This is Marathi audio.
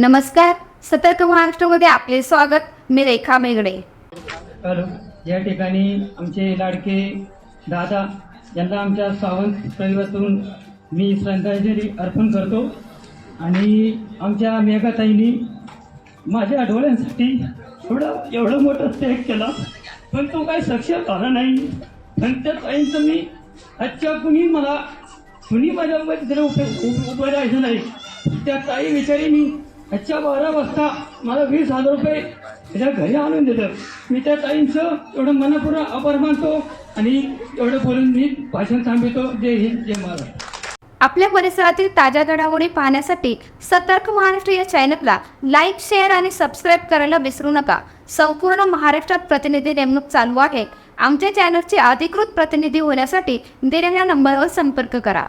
नमस्कार. सतर्क महाराष्ट्रामध्ये आपले स्वागत. मी रेखा मेगडे हॅलो या ठिकाणी आमचे लाडके दादा यांना आमच्या सावंत परिवारातून मी श्रद्धांजली अर्पण करतो. आणि आमच्या मेघाताईंनी माझ्या डोळ्यांसाठी एवढं एवढं मोठं स्टेक केला. पण तो काही सक्षम झाला नाही. पण त्या ताईंचं मी आजच्या कुणी मला कुणी माझ्या उभं उभं राहायचं नाही त्या ताई विचारी मी आजच्या बारा वाजता मला वीस हजार रुपये त्याच्या घरी आणून दिलं. मी त्या ताईंचं एवढं मनापूर्वक आभार मानतो आणि एवढं बोलून मी भाषण थांबवतो. जय हिंद जय महाराष्ट्र. आपल्या परिसरातील ताज्या घडामोडी पाहण्यासाठी सतर्क महाराष्ट्र या चॅनलला लाईक शेअर आणि सबस्क्राईब करायला विसरू नका. संपूर्ण महाराष्ट्रात प्रतिनिधी नेमणूक चालू आहे. आमच्या चॅनलचे अधिकृत प्रतिनिधी होण्यासाठी दिलेल्या नंबरवर संपर्क करा.